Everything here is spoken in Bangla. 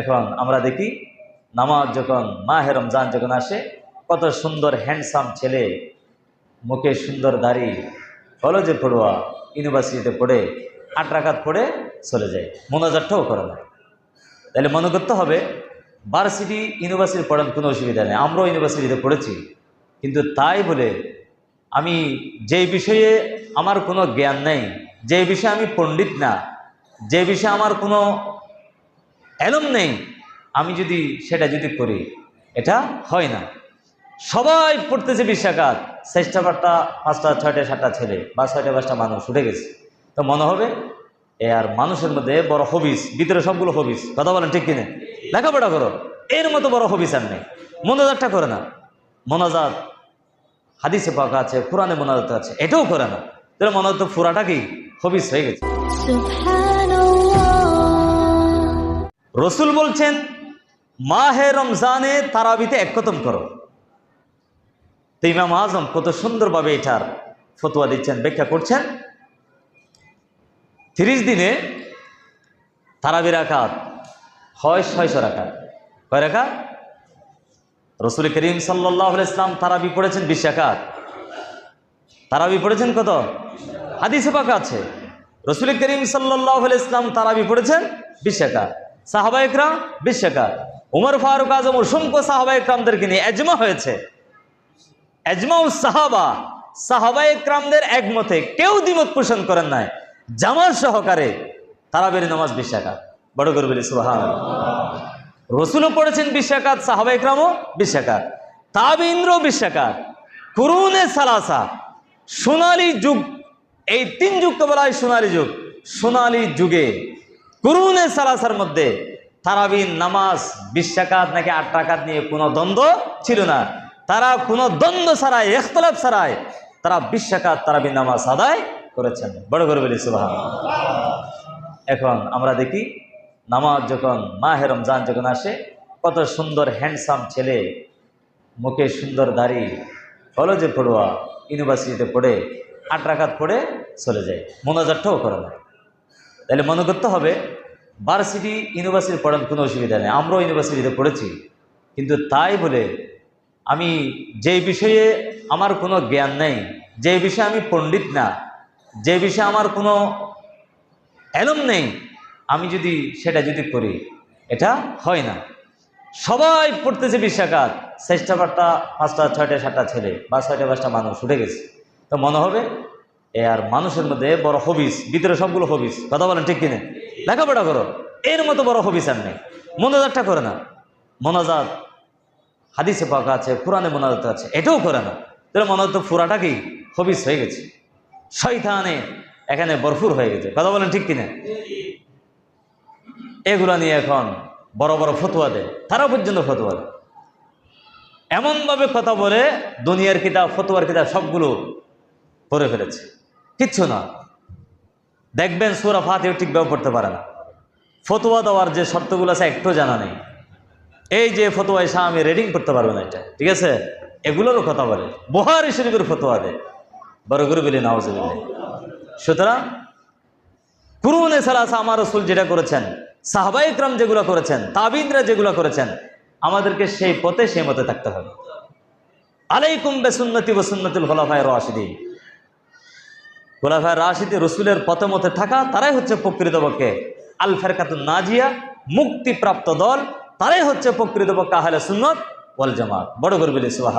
এখন আমরা দেখি নামাজ যখন, মাহে রমজান যখন আসে, কত সুন্দর হ্যান্ডসাম ছেলে, মুখে সুন্দর দাড়ি কলেজে পড়ুয়া, ইউনিভার্সিটিতে পড়ে, আট রাখাত পড়ে চলে যায় মোনাজারটাও করে না। তাহলে মনে করতে হবে ভার্সিটি ইউনিভার্সিটি পড়ার কোনো অসুবিধা নেই, আমরাও ইউনিভার্সিটিতে পড়েছি, কিন্তু তাই বলে আমি যেই বিষয়ে আমার কোনো জ্ঞান নেই, যে বিষয়ে আমি পণ্ডিত না, যে বিষয়ে আমার কোনো এলম নেই, আমি যদি সেটা যদি করি, এটা হয় না। সবাই পড়তেছে বিশ্বাকাত চেষ্টা পাঁচটা পাঁচটা, ছয়টা, সাতটা ছেলে বা ছয়টা, পাঁচটা মানুষ উঠে গেছে। তো মনে হবে, এ আর মানুষের মধ্যে বড় হবিস, ভিতরে সবগুলো হবিস। কথা বলেন ঠিক কিনে? লেখাপড়া করো, এর মতো বড় হবিস আর নেই। মনোজাতটা করে না। মনোজাত, হাদিসে পাকা আছে, কোরআনে মনোজাত আছে, এটাও করে না। তাহলে মনে হতো ফুরাটা কি? হবিস হয়ে গেছে. রসুল বলছেন, মাহে রমজানে তারাবিতে এককতম করো। তো ইমাম আজম কত সুন্দরভাবে এটার ফতোয়া দিচ্ছেন, ব্যাখ্যা করছেন। তিরিশ দিনে তারাবি রাখাত হয় ছয়শো রাখাত কয় রাখাত রসুল করিম সাল্লাহ ইসলাম তারাবি পড়েছেন বিশ রাখাত তারাবি পড়েছেন কত? হাদিসে পাকা আছে। রসুল করিম সাল্লাহ ইসলাম তারাবি পড়েছেন বিশ রাখাত সাহাবা একরাম বিশ রাখাত উমর ফারুক আজম অসংখ্য সাহাবা একরামদেরকে নিয়ে এজমা হয়েছে। এজমাউ সাহাবা সাহাবা একরামদের একমতে কেউ দ্বিমত পোষণ করেন নাই। জামাল সহকারে তারাবের নামাজ বিশ্বাকাত বড় করে বলি সুবাহান রসুলও পড়েছেন বিশ্বাকাত সাহাবা একরামও বিশ্বাকাত তাবিন্দ্র বিশ্বাকাত কুরুনে সালাসা, সোনালী যুগ। এই তিন যুগকে বলা হয় সোনালী যুগ। সোনালী যুগে কুরুনে সালাসার মধ্যে তারাবিন, নামাজ বিশ্বাকাত নাকি আট টাকাত নিয়ে কোনো দ্বন্দ্ব ছিল না। তারা কোনো দ্বন্দ্ব ছাড়াই, এখতলাফ ছাড়াই তারা বিশ্বাকাত তারাবিন নামাজ আদায় করেছেন। বড় করে বলি সুবাহ এখন আমরা দেখি, নামাজ যখন, মাহে রমজান যখন আসে, কত সুন্দর হ্যান্ডসাম ছেলে, মুখে সুন্দর দাড়ি, কলেজে পড়ুয়া ইউনিভার্সিটিতে পড়ে, আট রাখাত পড়ে চলে যায় মোনাজারটাও করে না। তাহলে মনে করতে হবে ভার্সিটি ইউনিভার্সিটি পড়ার কোনো অসুবিধা নেই, আমরাও ইউনিভার্সিটিতে পড়েছি। কিন্তু তাই বলে আমি যেই বিষয়ে আমার কোনো জ্ঞান নেই যে বিষয়ে আমি পণ্ডিত না যে বিষয়ে আমার কোনো এলম নেই, আমি যদি সেটা যদি করি, এটা হয় না। সবাই পড়তেছে বিশ্বাকাত চেষ্টা পাঁচটা পাঁচটা, ছয়টা, সাতটা ছেলে, বা ছয়টা, পাঁচটা মানুষ উঠে গেছে। তো মনে হবে এ আর মানুষের মধ্যে বড় হবিস, ভিতরে সবগুলো হবিস। কথা বলেন ঠিক কিনে? লেখাপড়া করো। এর মতো বড় হবিস আর নেই। মনোজাতটা করে না মনোজাত, হাদিসে পাকা আছে, কোরআনে মোনাজাত আছে, এটাও করে না তাহলে মনে হতো ফুরাটা কি? হবিস হয়ে গেছে। শয়তানে এখানে বরফুর হয়ে গেছে। কথা বলেন ঠিক কিনা? এগুলো নিয়ে এখন বড় বড় ফতুয়া দেয়। তারা পর্যন্ত ফতুয়া দেয়। এমনভাবে কথা বলে দুনিয়ার কিতাব, ফতুয়ার কিতাব সবগুলো পড়ে ফেলেছে। কিচ্ছু না। দেখবেন সুরা ফাতেও ঠিকভাবে পড়তে পারে না। ফতুয়া দেওয়ার যে শর্তগুলো আছে একটু জানা নেই। এই যে ফতোয়া এসে আমি রেডিং করতে পারব না এটা, ঠিক আছে? এগুলোরও কথা বলে। বহারি শরীফের ফতোয়া দেয়। বড় গুরু বিলি নওয়াজ সুতরাং কুরুনে সালাসা আমার রসুল যেটা করেছেন, সাহবা ইকরাম যেগুলো করেছেন তাবিদরা যেগুলো করেছেন, আমাদেরকে সেই পথে সেই মতে থাকতে হবে। আলাইকুম বেসুন্নতি বসুন্নতুল খোলাফায় রাশিদিন। খোলাফায় রাশিদি রসুলের পথে মতে থাকা, তারাই হচ্ছে প্রকৃতপক্ষে আল ফেরকাতুল নাজিয়া, মুক্তিপ্রাপ্ত দল, তারাই হচ্ছে প্রকৃতপক্ষে আহলে সুন্নত ওয়াল জামাত। বড় গর্বিল সুবাহ